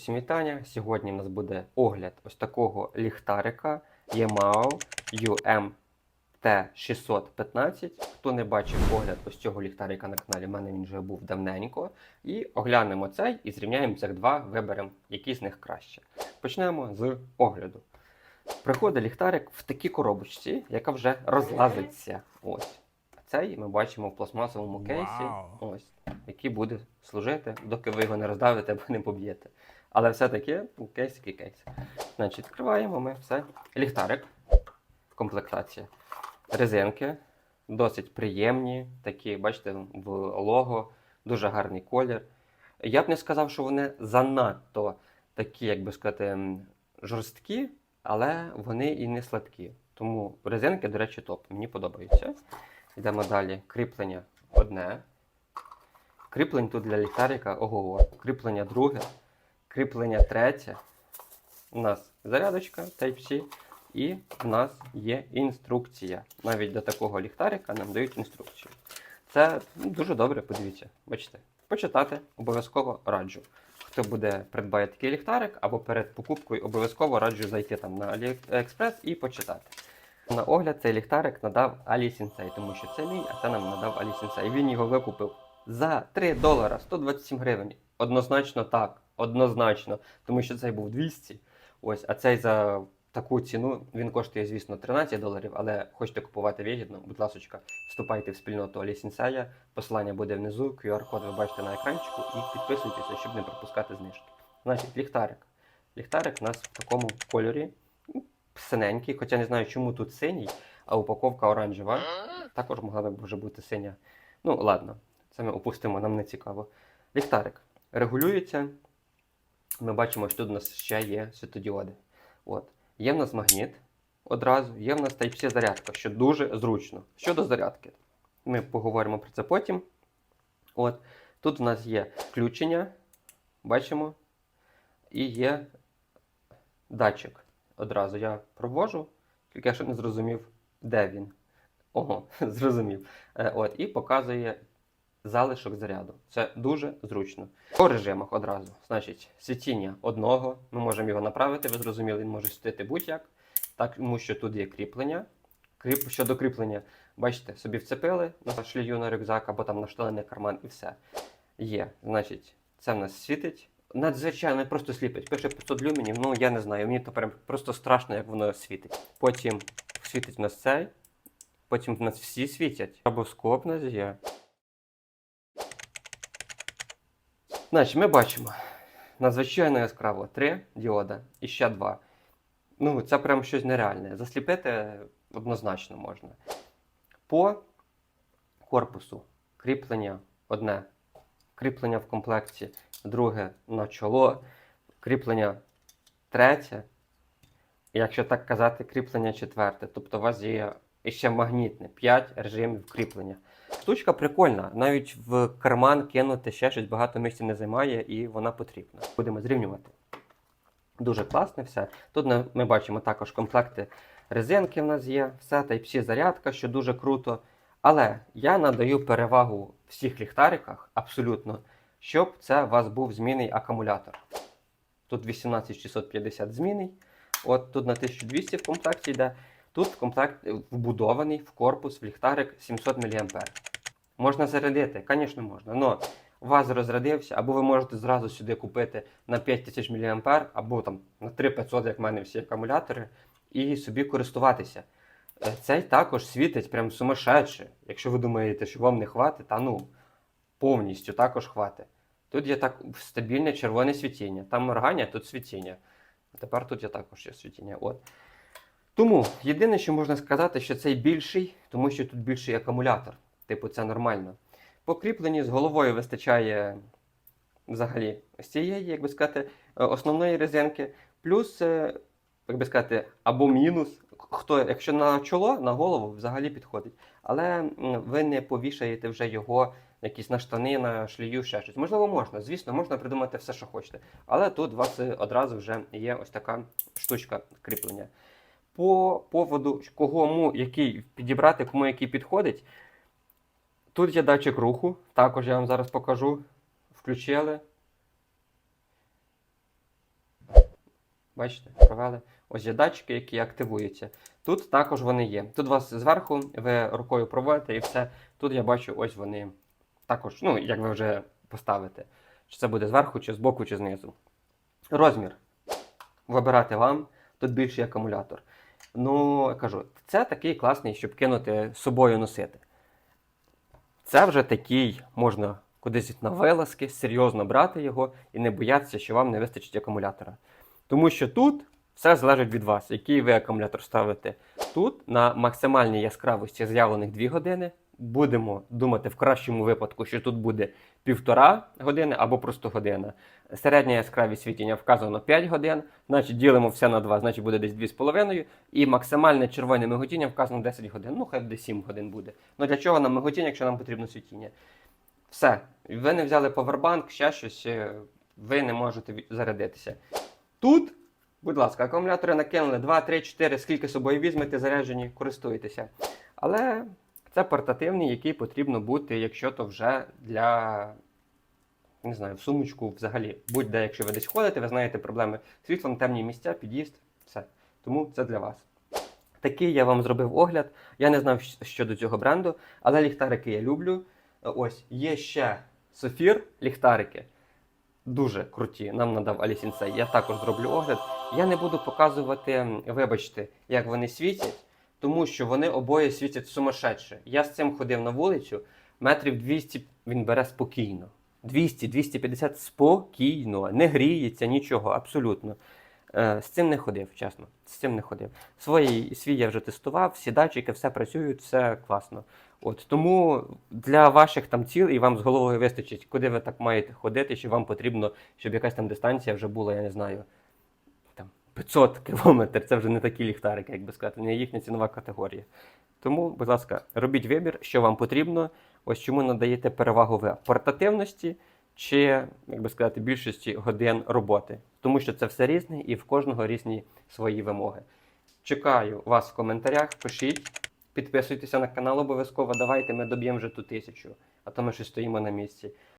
Усім вітання. Сьогодні у нас буде огляд ось такого ліхтарика Yamaha UMT615. Хто не бачив огляд ось цього ліхтарика на каналі, в мене він вже був давненько. І оглянемо цей і зрівняємо цих два, виберемо, який з них краще. Почнемо з огляду. Приходить ліхтарик в такій коробочці, яка вже розлазиться. Ось. Цей ми бачимо в пластмасовому кейсі. Вау. Ось який буде служити, доки ви його не роздавите або не поб'єте. Але все-таки кейс який кейс. Значить, відкриваємо ми все. Ліхтарик в комплектації. Резинки досить приємні, такі, бачите, в лого, дуже гарний колір. Я б не сказав, що вони занадто такі, як би сказати, жорсткі, але вони і не сладкі. Тому резинки, до речі, топ. Мені подобаються. Йдемо далі. Кріплення одне. Кріплень тут для ліхтарика ого. Кріплення друге. Кріплення третє. У нас зарядочка Type-C. І в нас є інструкція. Навіть до такого ліхтарика нам дають інструкцію. Це ну, дуже добре, подивіться. Бачите, почитати обов'язково раджу. Хто буде придбає такий ліхтарик, або перед покупкою обов'язково раджу зайти там на AliExpress і почитати. На огляд цей ліхтарик надав Алі Сінсей, тому що це мій, а це нам надав Алі Сінсей. Він його викупив за 3 долара 127 гривень. Однозначно так, однозначно, тому що цей був 200. Ось, а цей за таку ціну він коштує, звісно, 13 доларів, але хочете купувати вигідно, будь ласка, вступайте в спільноту Алі Сінсея. Посилання буде внизу, QR-код ви бачите на екранчику і підписуйтеся, щоб не пропускати знижки. Значить, ліхтарик. Ліхтарик у нас в такому кольорі синенький, хоча не знаю, чому тут синій, а упаковка оранжева. Також могла б вже бути синя. Ну, ладно, це ми опустимо, нам не цікаво. Ліхтарик регулюється. Ми бачимо, що тут у нас ще є світодіоди. От. Є в нас магніт одразу, є в нас Type-C зарядка, що дуже зручно. Щодо зарядки, ми поговоримо про це потім. От. Тут у нас є включення, бачимо, і є датчик. Одразу я провожу, тільки я ще не зрозумів, де він. Ого, зрозумів. Е, От, і показує залишок заряду. Це дуже зручно. По режимах одразу. Значить, світіння одного. Ми можемо його направити, ви зрозуміли, він може світити будь-як. Так, тому що тут є кріплення. Кріп... Щодо кріплення, бачите, собі вцепили на шлію на рюкзак або там на шталений карман і все. Є. Значить, це в нас світить. Надзвичайно просто сліпить. Пише 500 люменів, ну я не знаю, мені то прям просто страшно, як воно світить. Потім світить нас цей, потім в нас всі світять. Абоскоп у нас є. Значить, ми бачимо надзвичайно яскраво три діода і ще два. Ну, це прям щось нереальне. Засліпити однозначно можна. По корпусу кріплення одне. Кріплення в комплекті, друге на чоло, кріплення третє. Якщо так казати, кріплення четверте. Тобто у вас є ще магнітне 5 режимів кріплення. Штучка прикольна, навіть в карман кинути ще щось багато місця не займає і вона потрібна. Будемо зрівнювати. Дуже класне все. Тут ми бачимо також комплекти резинки в нас є, все Type-C зарядка, що дуже круто. Але я надаю перевагу всіх ліхтариках абсолютно, щоб це у вас був змінний акумулятор. Тут 18650 змінний. От тут на 1200 в комплекті йде. Тут в комплект е, вбудований в корпус в ліхтарик 700 мА. Можна зарядити, звісно, можна. Но у вас розрядився, або ви можете зразу сюди купити на 5000 мА, або там на 3500, як в мене всі акумулятори, і собі користуватися. Е, Цей також світить прям сумасшедше. Якщо ви думаєте, що вам не хватить, та ну повністю також хватить. Тут є так стабільне червоне світіння. Там моргання, тут світіння. Тепер тут є також є світіння. От. Тому єдине, що можна сказати, що цей більший, тому що тут більший акумулятор. Типу, це нормально. По кріпленні з головою вистачає взагалі ось цієї, як би сказати, е, основної резинки. Плюс, е, як би сказати, або мінус. Хто, якщо на чоло, на голову взагалі підходить. Але ви не повішаєте вже його якісь на штани, на шлію, ще щось. Можливо, можна. Звісно, можна придумати все, що хочете. Але тут у вас е, одразу вже є ось така штучка кріплення. По поводу, кому який підібрати, кому який підходить. Тут є датчик руху, також я вам зараз покажу. Включили. Бачите, провели. Ось є датчики, які активуються. Тут також вони є. Тут вас зверху ви рукою проводите і все. Тут я бачу, ось вони також, ну, як ви вже поставите. Чи це буде зверху, чи збоку, чи знизу. Розмір. Вибирати вам. Тут більший акумулятор. Ну, кажу, це такий класний, щоб кинути з собою носити. Це вже такий, можна кудись на вилазки, серйозно брати його і не боятися, що вам не вистачить акумулятора. Тому що тут все залежить від вас, який ви акумулятор ставите. Тут на максимальній яскравості з'явлених 2 години. Будемо думати в кращому випадку, що тут буде півтора години або просто година. Середня яскравість світіння вказано 5 годин, значить ділимо все на 2, значить буде десь 2,5. І максимальне червоне миготіння вказано 10 годин. Ну, хай буде 7 годин буде. Ну для чого нам миготіння, якщо нам потрібно світіння? Все. Ви не взяли повербанк, ще щось, е, ви не можете зарядитися. Тут, будь ласка, акумулятори накинули 2, 3, 4, скільки собою візьмете, заряджені, користуйтеся. Але це портативний, який потрібно бути, якщо то вже для. Не знаю, в сумочку взагалі. Будь-де, якщо ви десь ходите, ви знаєте проблеми з світлом, темні місця, під'їзд, все. Тому це для вас. Такий я вам зробив огляд. Я не знав щодо цього бренду, але ліхтарики я люблю. Ось є ще Софір ліхтарики. Дуже круті. Нам надав Алі Сінсей. Я також зроблю огляд. Я не буду показувати, вибачте, як вони світять, тому що вони обоє світять сумасшедше. Я з цим ходив на вулицю, метрів 200 він бере спокійно. 200-250 спокійно, не гріється нічого, абсолютно. Е, З цим не ходив, чесно. З цим не ходив. Свої, свій я вже тестував, всі датчики, все працюють, все класно. От тому для ваших там цілей вам з головою вистачить, куди ви так маєте ходити, що вам потрібно, щоб якась там дистанція вже була, я не знаю, там 500 кілометрів. Це вже не такі ліхтарики, як би сказати, не їхня цінова категорія. Тому, будь ласка, робіть вибір, що вам потрібно. Ось чому надаєте перевагу ви портативності чи, як би сказати, більшості годин роботи. Тому що це все різне і в кожного різні свої вимоги. Чекаю вас в коментарях, пишіть, підписуйтеся на канал обов'язково. Давайте ми доб'ємо вже ту тисячу, а то ми ще стоїмо на місці.